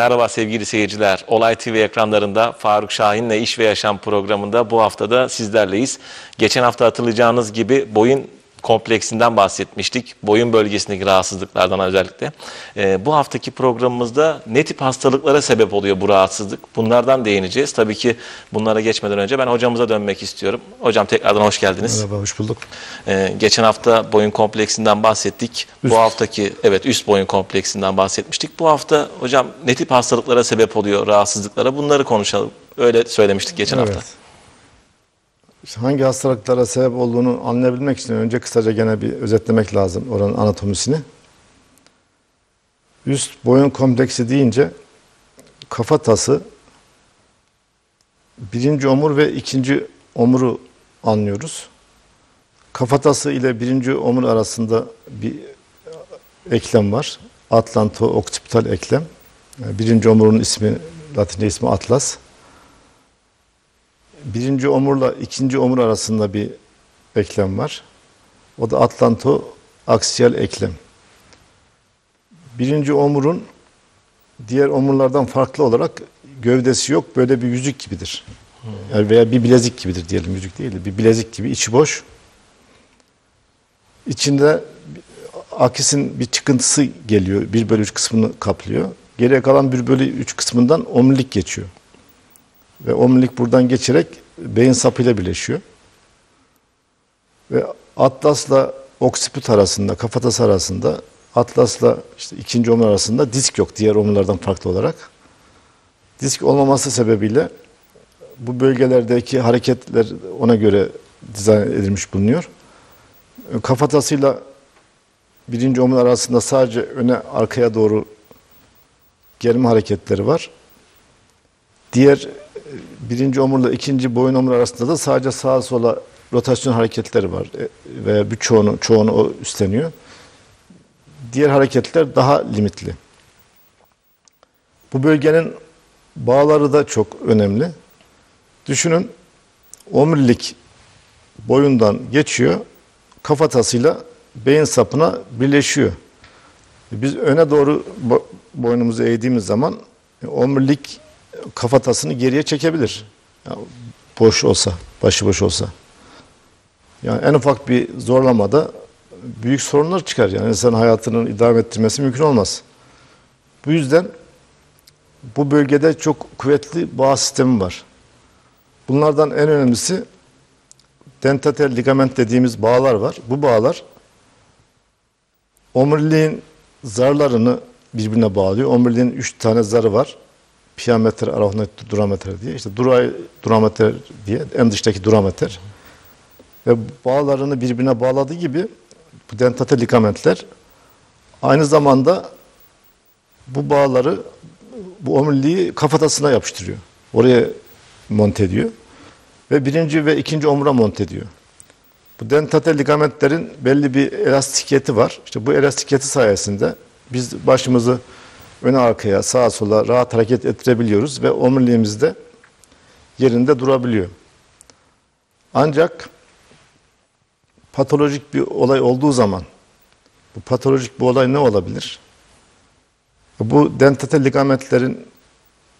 Merhaba sevgili seyirciler. Olay TV ekranlarında Faruk Şahin'le İş ve Yaşam programında bu haftada sizlerleyiz. Geçen hafta hatırlayacağınız gibi boyun kompleksinden bahsetmiştik. Boyun bölgesindeki rahatsızlıklardan özellikle. Ee, bu haftaki programımızda ne tip hastalıklara sebep oluyor bu rahatsızlık? Bunlardan değineceğiz. Tabii ki bunlara geçmeden önce ben hocamıza dönmek istiyorum. Hocam tekrardan hoş geldiniz. Merhaba, hoş bulduk. Ee, geçen hafta boyun kompleksinden bahsettik. Üst. Bu haftaki evet üst boyun kompleksinden bahsetmiştik. Bu hafta hocam ne tip hastalıklara sebep oluyor, rahatsızlıklara bunları konuşalım. Öyle söylemiştik geçen Evet. hafta. Hangi hastalıklara sebep olduğunu anlayabilmek için önce kısaca gene bir özetlemek lazım oranın anatomisini. Üst boyun kompleksi deyince kafatası birinci omur ve ikinci omuru anlıyoruz. Kafatası ile birinci omur arasında bir eklem var. Atlanto-okcipital eklem. Birinci omurun ismi, Latince ismi atlas. Birinci omurla ikinci omur arasında bir eklem var. O da atlanto aksiyal eklem. Birinci omurun diğer omurlardan farklı olarak gövdesi yok. Böyle bir yüzük gibidir. Yani veya bir bilezik gibidir diyelim. Yüzük değil de bir bilezik gibi içi boş. İçinde akisin bir çıkıntısı geliyor. 1 bölü 3 kısmını kaplıyor. Geriye kalan 1 bölü 3 kısmından omurilik geçiyor. Ve omurilik buradan geçerek beyin sapıyla birleşiyor. Ve atlasla oksipüt arasında, kafatası arasında, atlasla işte ikinci omur arasında disk yok diğer omurlardan farklı olarak. Disk olmaması sebebiyle bu bölgelerdeki hareketler ona göre dizayn edilmiş bulunuyor. Kafatasıyla birinci omur arasında sadece öne arkaya doğru germe hareketleri var. Diğer birinci omurla ikinci boyun omur arasında da sadece sağa sola rotasyon hareketleri var. E, Ve bir çoğunu, o üstleniyor. Diğer hareketler daha limitli. Bu bölgenin bağları da çok önemli. Düşünün omurilik boyundan geçiyor, kafatasıyla beyin sapına birleşiyor. Biz öne doğru bo- boynumuzu eğdiğimiz zaman e, omurilik kafatasını geriye çekebilir. Ya, boş olsa, başıboş olsa. Yani en ufak bir zorlamada büyük sorunlar çıkar. Yani insan hayatının idame ettirmesi mümkün olmaz. Bu yüzden bu bölgede çok kuvvetli bağ sistemi var. Bunlardan en önemlisi dentatel ligament dediğimiz bağlar var. Bu bağlar omuriliğin zarlarını birbirine bağlıyor. Omuriliğin üç tane zarı var. Piyameter, arachnoid, durameter diye. İşte duray, durameter diye en dıştaki durameter. Ve bağlarını birbirine bağladığı gibi bu dentatel ligamentler aynı zamanda bu bağları bu omuriliği kafatasına yapıştırıyor. Oraya monte ediyor. Ve birinci ve ikinci omura monte ediyor. Bu dentatel ligamentlerin belli bir elastikiyeti var. İşte bu elastikiyeti sayesinde biz başımızı öne arkaya, sağa sola rahat hareket ettirebiliyoruz ve omuriliğimiz de yerinde durabiliyor. Ancak patolojik bir olay olduğu zaman bu patolojik bir olay ne olabilir? Bu dentatel ligamentlerin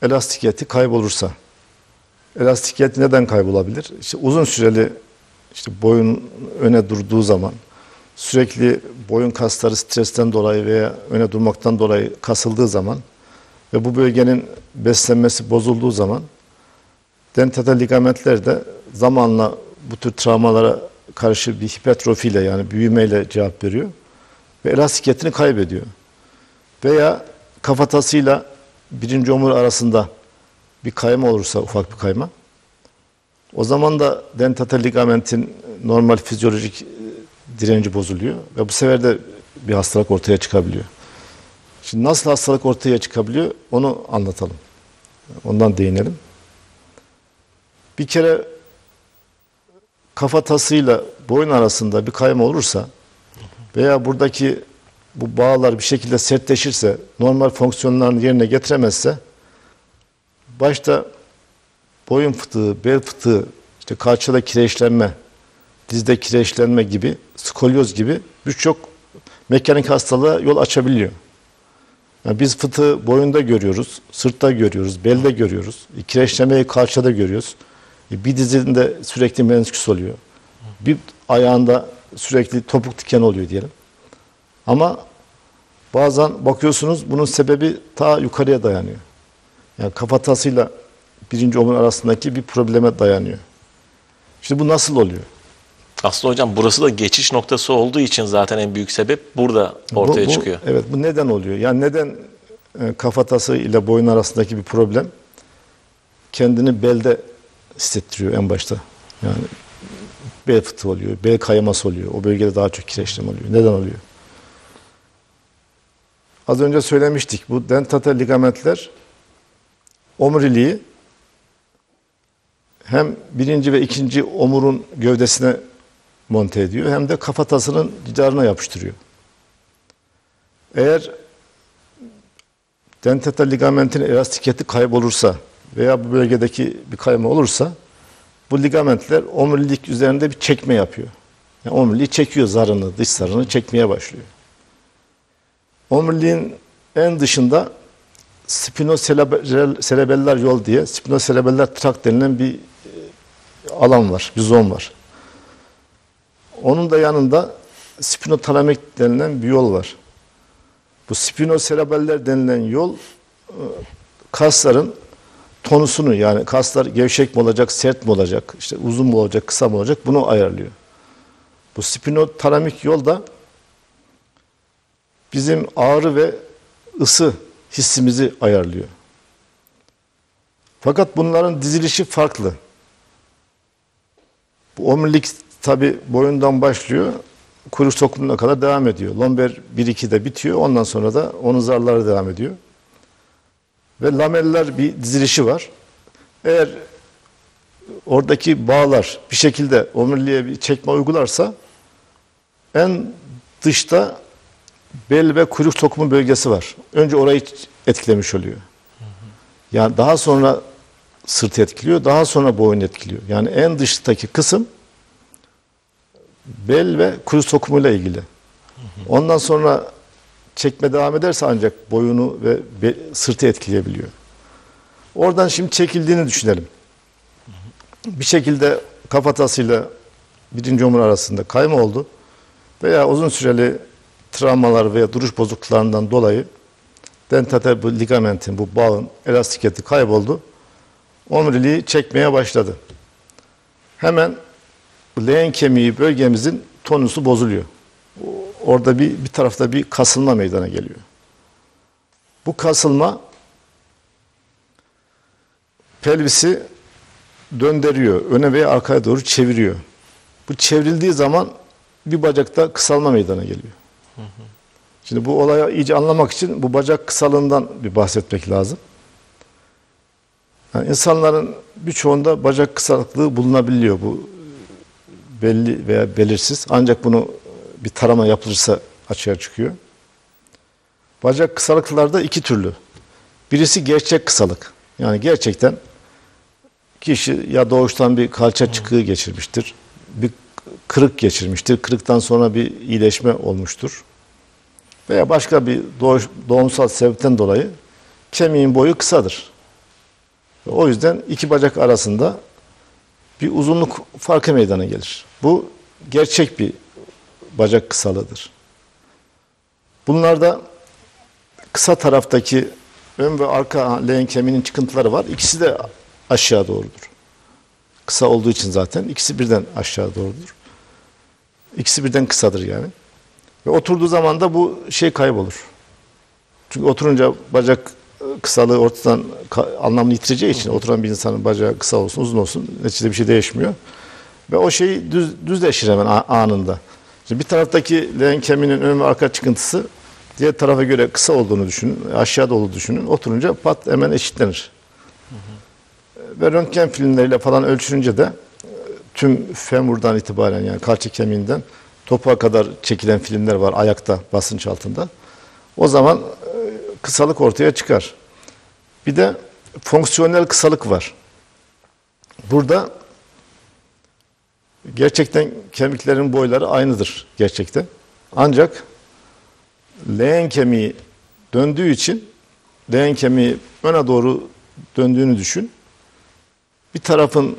elastikiyeti kaybolursa elastikiyet neden kaybolabilir? İşte uzun süreli işte boyun öne durduğu zaman sürekli boyun kasları stresten dolayı veya öne durmaktan dolayı kasıldığı zaman ve bu bölgenin beslenmesi bozulduğu zaman dentatel ligamentler de zamanla bu tür travmalara karşı bir hipertrofiyle yani büyümeyle cevap veriyor ve elastikiyetini kaybediyor. Veya kafatasıyla birinci omur arasında bir kayma olursa ufak bir kayma o zaman da dentatel ligamentin normal fizyolojik direnci bozuluyor ve bu sefer de bir hastalık ortaya çıkabiliyor. Şimdi nasıl hastalık ortaya çıkabiliyor onu anlatalım. Ondan değinelim. Bir kere kafatasıyla boyun arasında bir kayma olursa veya buradaki bu bağlar bir şekilde sertleşirse, normal fonksiyonlarını yerine getiremezse başta boyun fıtığı, bel fıtığı, işte kalçada kireçlenme, dizde kireçlenme gibi, skolyoz gibi birçok mekanik hastalığa yol açabiliyor. Yani biz fıtığı boyunda görüyoruz, sırtta görüyoruz, belde görüyoruz. E, Kireçlemeyi kalçada görüyoruz. E, Bir dizinde sürekli menisküs oluyor. Bir ayağında sürekli topuk diken oluyor diyelim. Ama bazen bakıyorsunuz bunun sebebi ta yukarıya dayanıyor. Yani kafatasıyla birinci omur arasındaki bir probleme dayanıyor. İşte bu nasıl oluyor? Aslında hocam burası da geçiş noktası olduğu için zaten en büyük sebep burada ortaya Bu- bu- çıkıyor. Evet bu neden oluyor? Yani neden e, kafatası ile boyun arasındaki bir problem kendini belde hissettiriyor en başta. Yani bel fıtığı oluyor, bel kayması oluyor. O bölgede daha çok kireçleme oluyor. Neden oluyor? Az önce söylemiştik. Bu dentatel ligamentler omuriliği hem birinci ve ikinci omurun gövdesine monte ediyor hem de kafatasının cidarına yapıştırıyor. Eğer dentatel ligamentin elastikiyeti kaybolursa veya bu bölgedeki bir kayma olursa bu ligamentler omurilik üzerinde bir çekme yapıyor. Yani omuriliği çekiyor zarını, dış zarını çekmeye başlıyor. Omuriliğin en dışında spinoserebellar yol diye spinoserebellar trakt denilen bir e, alan var, bir zon var. Onun da yanında spinotalamik denilen bir yol var. Bu spinoserebeller denilen yol e, kasların tonusunu yani kaslar gevşek mi olacak, sert mi olacak, işte uzun mu olacak, kısa mı olacak bunu ayarlıyor. Bu spinotalamik yol da bizim ağrı ve ısı hissimizi ayarlıyor. Fakat bunların dizilişi farklı. Bu omurilik tabi boyundan başlıyor, kuyruk sokumuna kadar devam ediyor. Lomber 1-2'de bitiyor, ondan sonra da onun zarları devam ediyor. Ve lameller bir dizilişi var. Eğer oradaki bağlar bir şekilde omuriliğe bir çekme uygularsa en dışta bel ve kuyruk sokumu bölgesi var. Önce orayı etkilemiş oluyor. Yani daha sonra sırtı etkiliyor, daha sonra boyun etkiliyor. Yani en dıştaki kısım bel ve kuyruk sokumuyla ilgili. Ondan sonra çekme devam ederse ancak boyunu ve sırtı etkileyebiliyor. Oradan şimdi çekildiğini düşünelim. Bir şekilde kafatasıyla birinci omur arasında kayma oldu veya uzun süreli travmalar veya duruş bozukluklarından dolayı dentatel bu ligamentin, bu bağın elastikiyeti kayboldu. Omuriliği çekmeye başladı. Hemen leğen kemiği bölgemizin tonusu bozuluyor. Orada bir, bir tarafta bir kasılma meydana geliyor. Bu kasılma pelvisi döndürüyor, öne veya arkaya doğru çeviriyor. Bu çevrildiği zaman bir bacakta kısalma meydana geliyor. Şimdi bu olayı iyice anlamak için bu bacak kısalığından bir bahsetmek lazım. Yani insanların birçoğunda bacak kısalıklığı bulunabiliyor. Bu belli veya belirsiz. Ancak bunu bir tarama yapılırsa açığa çıkıyor. Bacak kısalıklarda iki türlü. Birisi gerçek kısalık. Yani gerçekten kişi ya doğuştan bir kalça çıkığı geçirmiştir. Bir kırık geçirmiştir. Kırıktan sonra bir iyileşme olmuştur. Veya başka bir doğuş, doğumsal sebepten dolayı kemiğin boyu kısadır. O yüzden iki bacak arasında bir uzunluk farkı meydana gelir. Bu gerçek bir bacak kısalığıdır. Bunlarda kısa taraftaki ön ve arka leğen kemiğinin çıkıntıları var. İkisi de aşağı doğrudur. Kısa olduğu için zaten ikisi birden aşağı doğrudur. İkisi birden kısadır yani. Ve oturduğu zaman da bu şey kaybolur. Çünkü oturunca bacak kısalığı ortadan anlamını yitireceği için oturan bir insanın bacağı kısa olsun uzun olsun neticede bir şey değişmiyor. Ve o şey düz, düzleşir hemen anında. Şimdi bir taraftaki leğen kemiğinin ön ve arka çıkıntısı diğer tarafa göre kısa olduğunu düşünün, aşağıda olduğunu düşünün. Oturunca pat hemen eşitlenir. Ve röntgen filmleriyle falan ölçülünce de tüm femurdan itibaren yani kalça kemiğinden topuğa kadar çekilen filmler var ayakta basınç altında. O zaman kısalık ortaya çıkar. Bir de fonksiyonel kısalık var. Burada gerçekten kemiklerin boyları aynıdır gerçekten. Ancak leğen kemiği döndüğü için leğen kemiği öne doğru döndüğünü düşün. Bir tarafın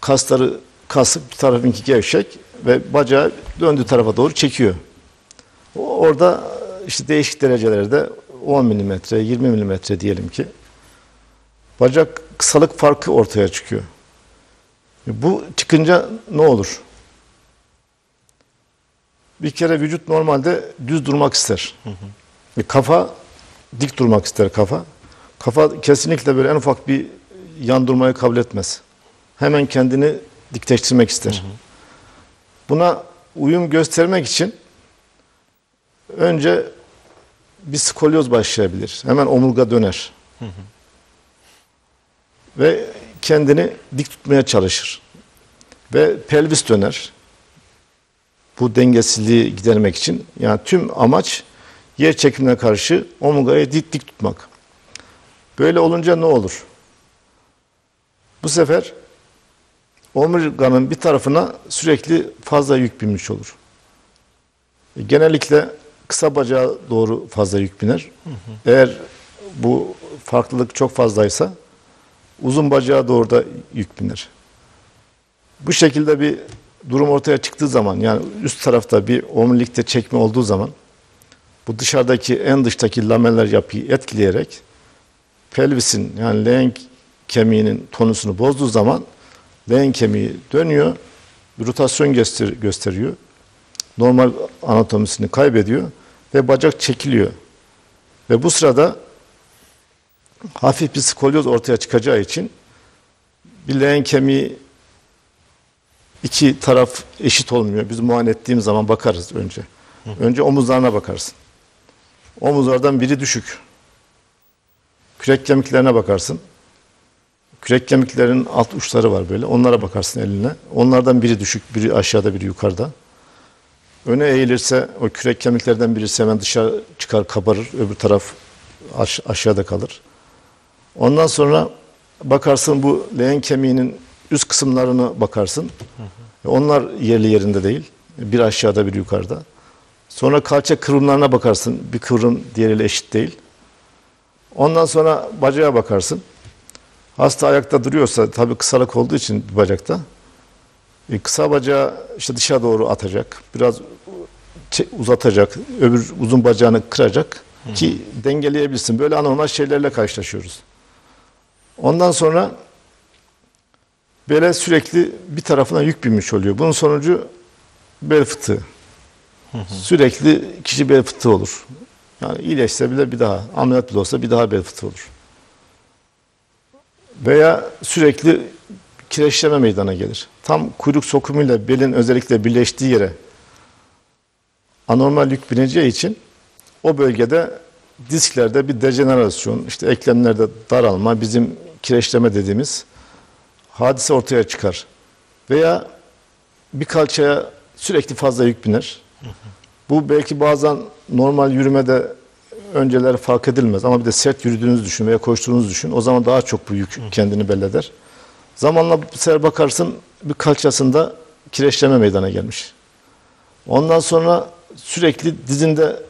kasları kasık, bir tarafınki gevşek ve bacağı döndüğü tarafa doğru çekiyor. Orada işte değişik derecelerde 10 milimetre, 20 milimetre diyelim ki bacak kısalık farkı ortaya çıkıyor. Bu çıkınca ne olur? Bir kere vücut normalde düz durmak ister. E, Kafa dik durmak ister kafa. Kafa kesinlikle böyle en ufak bir yan durmayı kabul etmez. Hemen kendini dikleştirmek ister. Buna uyum göstermek için önce bir skolyoz başlayabilir. Hemen omurga döner. Ve kendini dik tutmaya çalışır. Ve pelvis döner. Bu dengesizliği gidermek için. Yani tüm amaç yer çekimine karşı omurgayı dik dik tutmak. Böyle olunca ne olur? Bu sefer omurganın bir tarafına sürekli fazla yük binmiş olur. E, Genellikle kısa bacağa doğru fazla yük biner. Eğer bu farklılık çok fazlaysa uzun bacağa doğru da yük biner. Bu şekilde bir durum ortaya çıktığı zaman yani üst tarafta bir omurilikte çekme olduğu zaman bu dışarıdaki en dıştaki lameller yapıyı etkileyerek pelvisin yani leğen kemiğinin tonusunu bozduğu zaman leğen kemiği dönüyor, bir rotasyon göster gösteriyor. Normal anatomisini kaybediyor ve bacak çekiliyor. Ve bu sırada hafif bir skolyoz ortaya çıkacağı için bir leğen kemiği iki taraf eşit olmuyor. Biz muayene ettiğimiz zaman bakarız önce. Önce omuzlarına bakarsın. Omuzlardan biri düşük. Kürek kemiklerine bakarsın. Kürek kemiklerin alt uçları var böyle. Onlara bakarsın eline. Onlardan biri düşük, biri aşağıda, biri yukarıda. Öne eğilirse o kürek kemiklerden birisi hemen dışarı çıkar, kabarır. Öbür taraf aş- aşağıda kalır. Ondan sonra bakarsın bu leğen kemiğinin üst kısımlarına bakarsın. Onlar yerli yerinde değil. Bir aşağıda, bir yukarıda. Sonra kalça kıvrımlarına bakarsın. Bir kıvrım diğeriyle eşit değil. Ondan sonra bacağa bakarsın. Hasta ayakta duruyorsa tabii kısalık olduğu için bacakta e, kısa bacağı işte dışa doğru atacak. Biraz uzatacak. Öbür uzun bacağını kıracak ki dengeleyebilsin. Böyle anormal şeylerle karşılaşıyoruz. Ondan sonra böyle sürekli bir tarafına yük binmiş oluyor. Bunun sonucu bel fıtığı. Sürekli kişi bel fıtığı olur. Yani iyileşse bile bir daha, ameliyat bile olsa bir daha bel fıtığı olur. Veya sürekli kireçleme meydana gelir. Tam kuyruk sokumuyla belin özellikle birleştiği yere anormal yük bineceği için o bölgede disklerde bir dejenerasyon, işte eklemlerde daralma, bizim kireçleme dediğimiz hadise ortaya çıkar. Veya bir kalçaya sürekli fazla yük biner. Bu belki bazen normal yürümede önceleri fark edilmez ama bir de sert yürüdüğünüzü düşün veya koştuğunuzu düşün. O zaman daha çok bu yük kendini belleder. Zamanla bu sefer bakarsın bir kalçasında kireçleme meydana gelmiş. Ondan sonra sürekli dizinde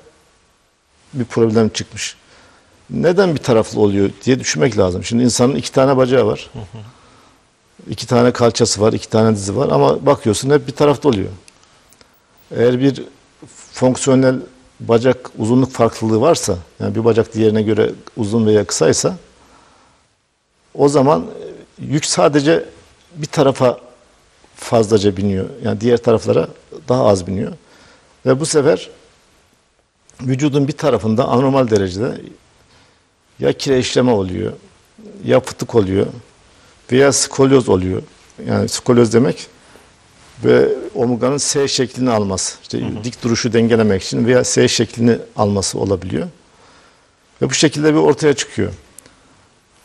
bir problem çıkmış. Neden bir taraflı oluyor diye düşünmek lazım. Şimdi insanın iki tane bacağı var. iki tane kalçası var, iki tane dizi var ama bakıyorsun hep bir tarafta oluyor. Eğer bir fonksiyonel bacak uzunluk farklılığı varsa, yani bir bacak diğerine göre uzun veya kısaysa o zaman yük sadece bir tarafa fazlaca biniyor. Yani diğer taraflara daha az biniyor. Ve bu sefer vücudun bir tarafında anormal derecede ya kireçleme oluyor, ya fıtık oluyor veya skolyoz oluyor. Yani skolyoz demek ve omurganın S şeklini alması. İşte dik duruşu dengelemek için veya S şeklini alması olabiliyor. Ve bu şekilde bir ortaya çıkıyor.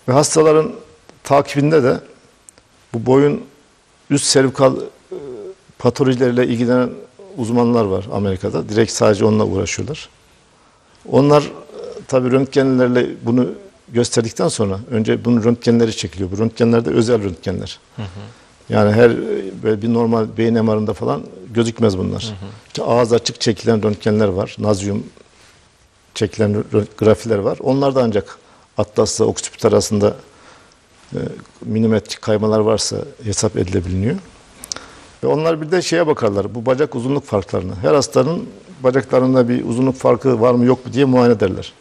Ve hastaların takibinde de bu boyun üst servikal e, patolojileriyle ilgilenen uzmanlar var Amerika'da. Direkt sadece onunla uğraşıyorlar. Onlar e, tabii röntgenlerle bunu gösterdikten sonra önce bunun röntgenleri çekiliyor. Bu röntgenler de özel röntgenler. Yani her e, böyle bir normal beyin MR'ında falan gözükmez bunlar. İşte ağız açık çekilen röntgenler var. Nazyum çekilen grafiler var. Onlar da ancak atlasla oksipit arasında milimetrik kaymalar varsa hesap edilebiliyor. Ve onlar bir de şeye bakarlar, bu bacak uzunluk farklarına. Her hastanın bacaklarında bir uzunluk farkı var mı yok mu diye muayene ederler.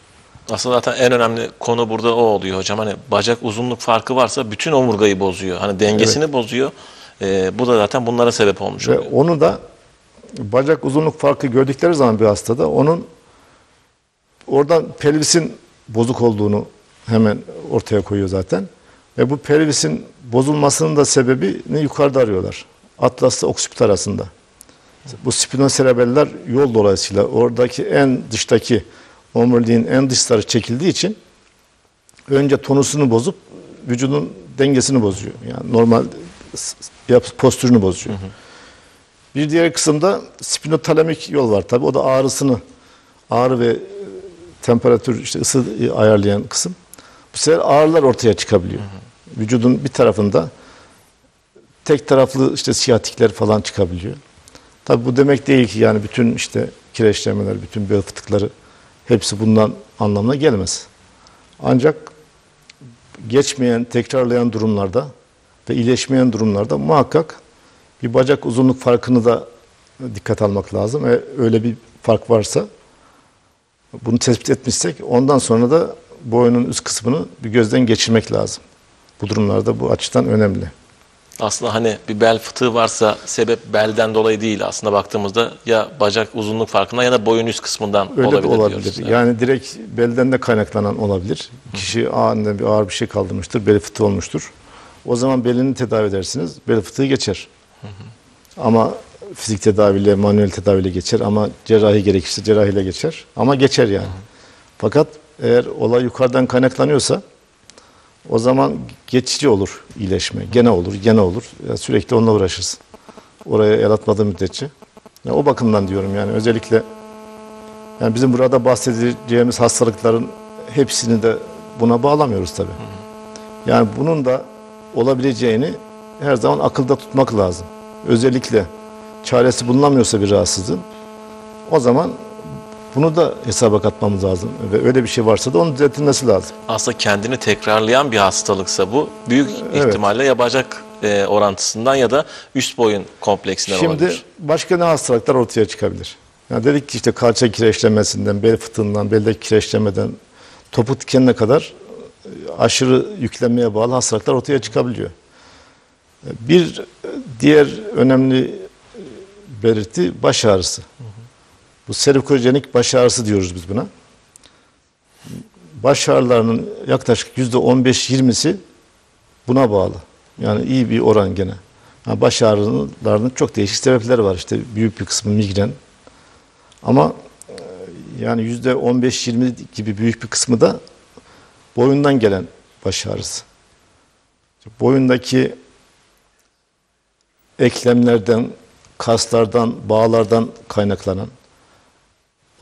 Aslında zaten en önemli konu burada o oluyor hocam. Hani bacak uzunluk farkı varsa bütün omurgayı bozuyor. Hani dengesini bozuyor. Ee, bu da zaten bunlara sebep olmuş Ve oluyor. onu da bacak uzunluk farkı gördükleri zaman bir hastada onun oradan pelvisin bozuk olduğunu hemen ortaya koyuyor zaten. Ve bu pelvisin bozulmasının da sebebini yukarıda arıyorlar. Atlasla oksipit arasında. Bu spinoserebeller yol dolayısıyla oradaki en dıştaki omuriliğin en dışları çekildiği için önce tonusunu bozup vücudun dengesini bozuyor. Yani normal postürünü bozuyor. Bir diğer kısımda spinotalamik yol var tabi. O da ağrısını, ağrı ve e, temperatur, işte ısı ayarlayan kısım. Bu sefer ağrılar ortaya çıkabiliyor. Vücudun bir tarafında tek taraflı işte siyatikler falan çıkabiliyor. Tabi bu demek değil ki yani bütün işte kireçlemeler, bütün bel fıtıkları hepsi bundan anlamına gelmez. Ancak geçmeyen, tekrarlayan durumlarda ve iyileşmeyen durumlarda muhakkak bir bacak uzunluk farkını da dikkat almak lazım. Ve öyle bir fark varsa bunu tespit etmişsek ondan sonra da boynun üst kısmını bir gözden geçirmek lazım. Bu durumlarda bu açıdan önemli. Aslında hani bir bel fıtığı varsa sebep belden dolayı değil aslında baktığımızda ya bacak uzunluk farkından ya da boyun üst kısmından Öyle olabilir, olabilir. diyoruz. Evet. Yani direkt belden de kaynaklanan olabilir. Kişi anında bir ağır bir şey kaldırmıştır, bel fıtığı olmuştur. O zaman belini tedavi edersiniz, bel fıtığı geçer. Ama fizik tedaviyle, manuel tedaviyle geçer ama cerrahi gerekirse cerrahiyle geçer. Ama geçer yani. Fakat eğer olay yukarıdan kaynaklanıyorsa o zaman geçici olur iyileşme. Gene olur, gene olur. Ya sürekli onunla uğraşırsın. Oraya el atmadığı müddetçe. Ya o bakımdan diyorum yani özellikle yani bizim burada bahsedeceğimiz hastalıkların hepsini de buna bağlamıyoruz tabii. Yani bunun da olabileceğini her zaman akılda tutmak lazım. Özellikle çaresi bulunamıyorsa bir rahatsızlığın o zaman bunu da hesaba katmamız lazım. Ve öyle bir şey varsa da onun düzeltilmesi lazım. Aslında kendini tekrarlayan bir hastalıksa bu büyük Evet. ihtimalle ya bacak e, orantısından ya da üst boyun kompleksinden Şimdi olabilir. başka ne hastalıklar ortaya çıkabilir? Yani dedik ki işte kalça kireçlenmesinden, bel fıtığından, beldeki kireçlemeden topuk dikenine kadar e, aşırı yüklenmeye bağlı hastalıklar ortaya çıkabiliyor. E, Bir diğer önemli e, belirti baş ağrısı. Bu serikojenik baş ağrısı diyoruz biz buna. Baş ağrılarının yaklaşık yüzde 15-20'si buna bağlı. Yani iyi bir oran gene. Ha, baş ağrılarının çok değişik sebepleri var. İşte büyük bir kısmı migren. Ama e, yani yüzde 15-20 gibi büyük bir kısmı da boyundan gelen baş ağrısı. Boyundaki eklemlerden, kaslardan, bağlardan kaynaklanan,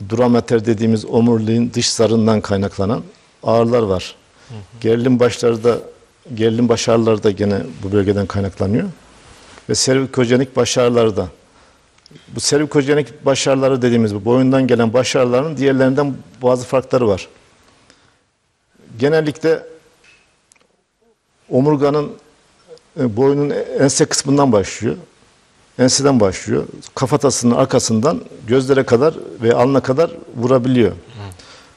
durameter dediğimiz omuriliğin dış zarından kaynaklanan ağrılar var. Gerilim başları da gerilim baş ağrıları da gene bu bölgeden kaynaklanıyor. Ve servikojenik baş ağrıları da. Bu servikojenik baş ağrıları dediğimiz bu boyundan gelen baş ağrılarının diğerlerinden bazı farkları var. Genellikle omurganın e, boynun ense kısmından başlıyor. Enseden başlıyor. Kafatasının arkasından gözlere kadar ve alnına kadar vurabiliyor.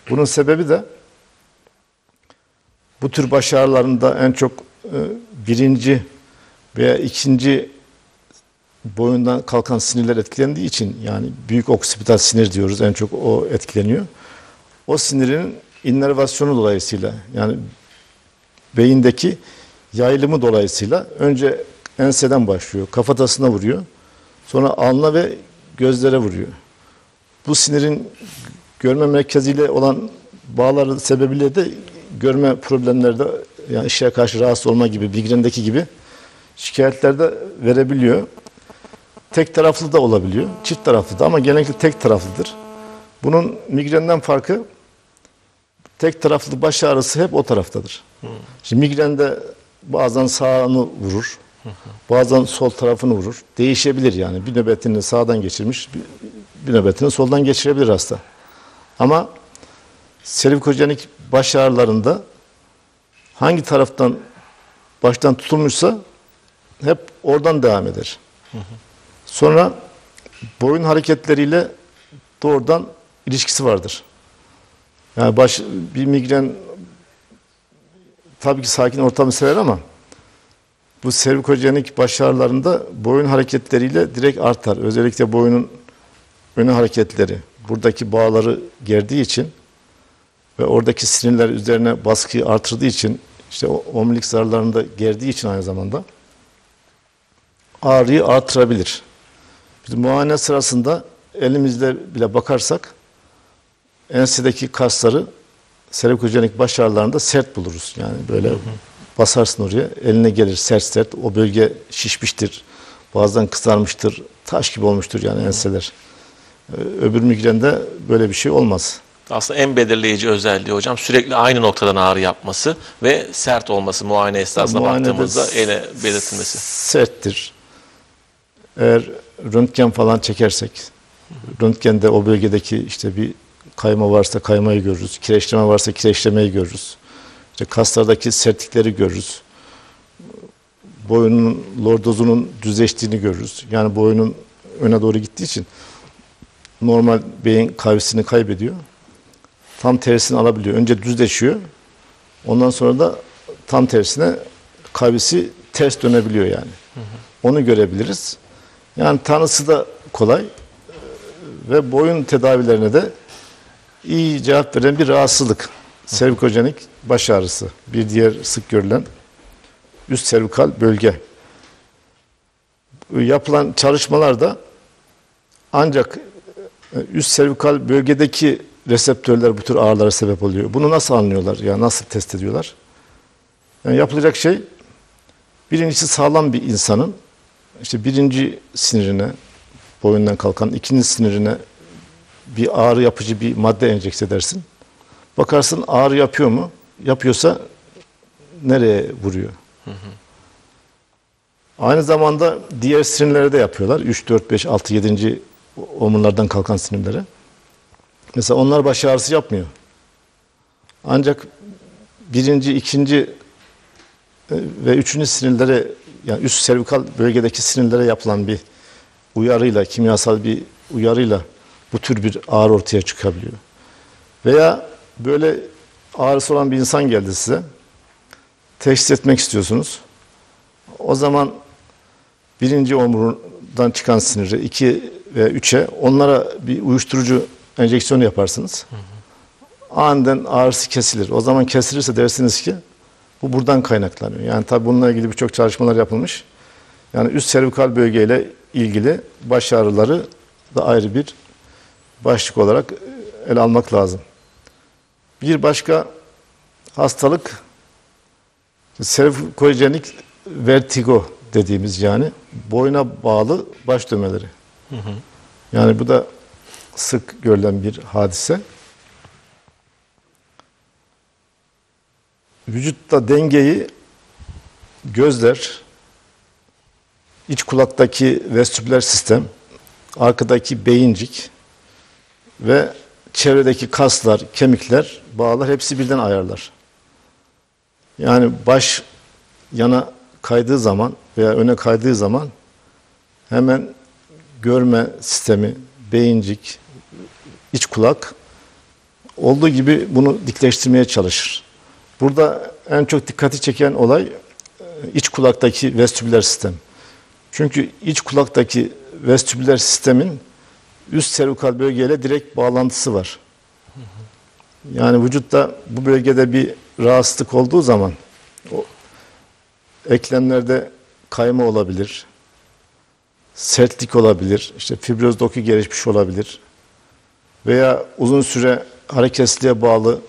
Bunun sebebi de bu tür baş ağrılarında en çok e, birinci veya ikinci boyundan kalkan sinirler etkilendiği için yani büyük oksipital sinir diyoruz en çok o etkileniyor. O sinirin innervasyonu dolayısıyla yani beyindeki yayılımı dolayısıyla önce enseden başlıyor, kafatasına vuruyor. Sonra alnına ve gözlere vuruyor. Bu sinirin görme merkeziyle olan bağları sebebiyle de görme problemlerde yani ışığa karşı rahatsız olma gibi migrendeki gibi şikayetler de verebiliyor. Tek taraflı da olabiliyor, çift taraflı da ama genellikle tek taraflıdır. Bunun migrenden farkı tek taraflı baş ağrısı hep o taraftadır. Şimdi migrende bazen sağını vurur, bazen sol tarafını vurur. Değişebilir yani. Bir nöbetini sağdan geçirmiş, bir, bir nöbetini soldan geçirebilir hasta. Ama Servikojenik baş ağrılarında hangi taraftan baştan tutulmuşsa hep oradan devam eder. Sonra boyun hareketleriyle doğrudan ilişkisi vardır. Yani baş bir migren tabii ki sakin ortamı sever ama bu servikojenik baş ağrılarında boyun hareketleriyle direkt artar. Özellikle boyunun önü hareketleri buradaki bağları gerdiği için ve oradaki sinirler üzerine baskıyı artırdığı için işte o omurilik zarlarında gerdiği için aynı zamanda ağrıyı artırabilir. Biz muayene sırasında elimizle bile bakarsak ensedeki kasları servikojenik baş ağrılarında sert buluruz. Yani böyle basarsın oraya eline gelir sert sert o bölge şişmiştir. Bazen kızarmıştır. Taş gibi olmuştur yani enseler. Ee, Öbür migrende böyle bir şey olmaz. Aslında en belirleyici özelliği hocam sürekli aynı noktadan ağrı yapması ve sert olması muayene esnasında Muayenede baktığımızda ele belirtilmesi. Serttir. Eğer röntgen falan çekersek, röntgende o bölgedeki işte bir kayma varsa kaymayı görürüz, kireçleme varsa kireçlemeyi görürüz. İşte kaslardaki sertlikleri görürüz. Boyunun, lordozunun düzleştiğini görürüz. Yani boyunun öne doğru gittiği için normal beyin kavisini kaybediyor. Tam tersini alabiliyor. Önce düzleşiyor. Ondan sonra da tam tersine kavisi ters dönebiliyor yani. Onu görebiliriz. Yani tanısı da kolay Ee, ve boyun tedavilerine de iyi cevap veren bir rahatsızlık. Servikojenik baş ağrısı. Bir diğer sık görülen üst servikal bölge. Yapılan çalışmalarda ancak e, üst servikal bölgedeki reseptörler bu tür ağrılara sebep oluyor. Bunu nasıl anlıyorlar? Yani nasıl test ediyorlar? Yani yapılacak şey birincisi sağlam bir insanın işte birinci sinirine boyundan kalkan ikinci sinirine bir ağrı yapıcı bir madde enjekte edersin. Bakarsın ağrı yapıyor mu? Yapıyorsa nereye vuruyor? Aynı zamanda diğer sinirlere de yapıyorlar. 3, 4, 5, 6, 7. omurlardan kalkan sinirlere. Mesela onlar baş ağrısı yapmıyor. Ancak birinci, ikinci e, ve üçüncü sinirlere yani üst servikal bölgedeki sinirlere yapılan bir uyarıyla, kimyasal bir uyarıyla bu tür bir ağrı ortaya çıkabiliyor. Veya böyle ağrısı olan bir insan geldi size. Teşhis etmek istiyorsunuz. O zaman birinci omurdan çıkan siniri, iki ve üçe onlara bir uyuşturucu enjeksiyon yaparsınız. Aniden ağrısı kesilir. O zaman kesilirse dersiniz ki bu buradan kaynaklanıyor. Yani tabi bununla ilgili birçok çalışmalar yapılmış. Yani üst servikal bölgeyle ilgili baş ağrıları da ayrı bir başlık olarak ele almak lazım. Bir başka hastalık servikojenik vertigo dediğimiz yani boyuna bağlı baş dönmeleri. Yani bu da sık görülen bir hadise. Vücutta dengeyi gözler, iç kulaktaki vestibüler sistem, arkadaki beyincik ve çevredeki kaslar, kemikler, bağlar hepsi birden ayarlar. Yani baş yana kaydığı zaman veya öne kaydığı zaman hemen görme sistemi, beyincik, iç kulak olduğu gibi bunu dikleştirmeye çalışır. Burada en çok dikkati çeken olay e, iç kulaktaki vestibüler sistem. Çünkü iç kulaktaki vestibüler sistemin üst servikal bölgeyle direkt bağlantısı var. Yani vücutta bu bölgede bir rahatsızlık olduğu zaman o eklemlerde kayma olabilir, sertlik olabilir, işte fibroz doku gelişmiş olabilir veya uzun süre hareketsizliğe bağlı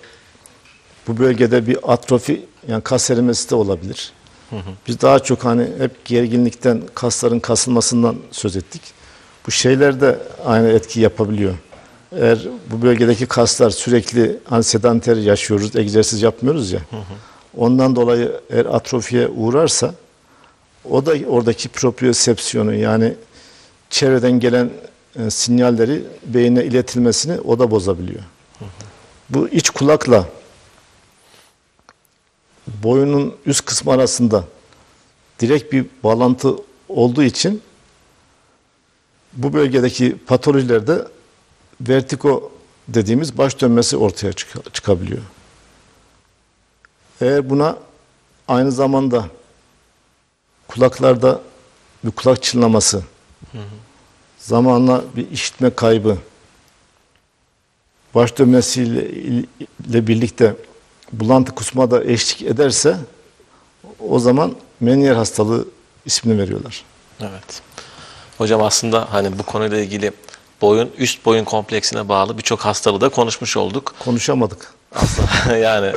bu bölgede bir atrofi yani kas erimesi de olabilir. Biz daha çok hani hep gerginlikten, kasların kasılmasından söz ettik. Bu şeyler de aynı etki yapabiliyor. Eğer bu bölgedeki kaslar sürekli hani sedanter yaşıyoruz, egzersiz yapmıyoruz ya. Ondan dolayı eğer atrofiye uğrarsa o da oradaki propriosepsiyonu yani çevreden gelen e, sinyalleri beyine iletilmesini o da bozabiliyor. Bu iç kulakla boyunun üst kısmı arasında direkt bir bağlantı olduğu için bu bölgedeki patolojilerde vertigo dediğimiz baş dönmesi ortaya çık- çıkabiliyor. Eğer buna aynı zamanda kulaklarda bir kulak çınlaması, zamanla bir işitme kaybı, baş dönmesiyle ile birlikte bulantı kusma da eşlik ederse o zaman Menier hastalığı ismini veriyorlar. Evet. Hocam aslında hani bu konuyla ilgili boyun üst boyun kompleksine bağlı birçok hastalığı da konuşmuş olduk. Konuşamadık. Aslında yani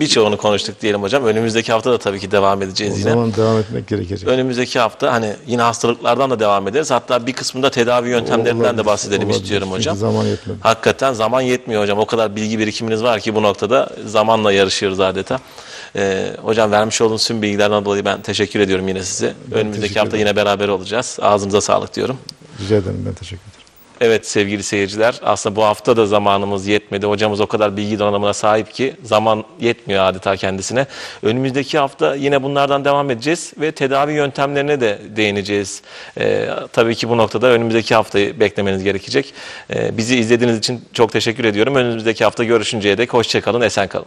birçoğunu konuştuk diyelim hocam. Önümüzdeki hafta da tabii ki devam edeceğiz O yine. zaman devam etmek gerekecek. Önümüzdeki hafta hani yine hastalıklardan da devam ederiz. Hatta bir kısmında tedavi yöntemlerinden de Olabilir, bahsedelim olabilir. istiyorum Çünkü hocam. zaman yetmedi. Hakikaten zaman yetmiyor hocam. O kadar bilgi birikiminiz var ki bu noktada zamanla yarışıyoruz adeta. Ee, hocam vermiş olduğunuz tüm bilgilerden dolayı ben teşekkür ediyorum yine size. Önümüzdeki hafta yine beraber olacağız. Ağzınıza sağlık diyorum. Rica ederim ben teşekkür ederim. Evet sevgili seyirciler aslında bu hafta da zamanımız yetmedi. Hocamız o kadar bilgi donanımına sahip ki zaman yetmiyor adeta kendisine. Önümüzdeki hafta yine bunlardan devam edeceğiz ve tedavi yöntemlerine de değineceğiz. Ee, tabii ki bu noktada önümüzdeki haftayı beklemeniz gerekecek. Ee, bizi izlediğiniz için çok teşekkür ediyorum. Önümüzdeki hafta görüşünceye dek hoşçakalın, esen kalın.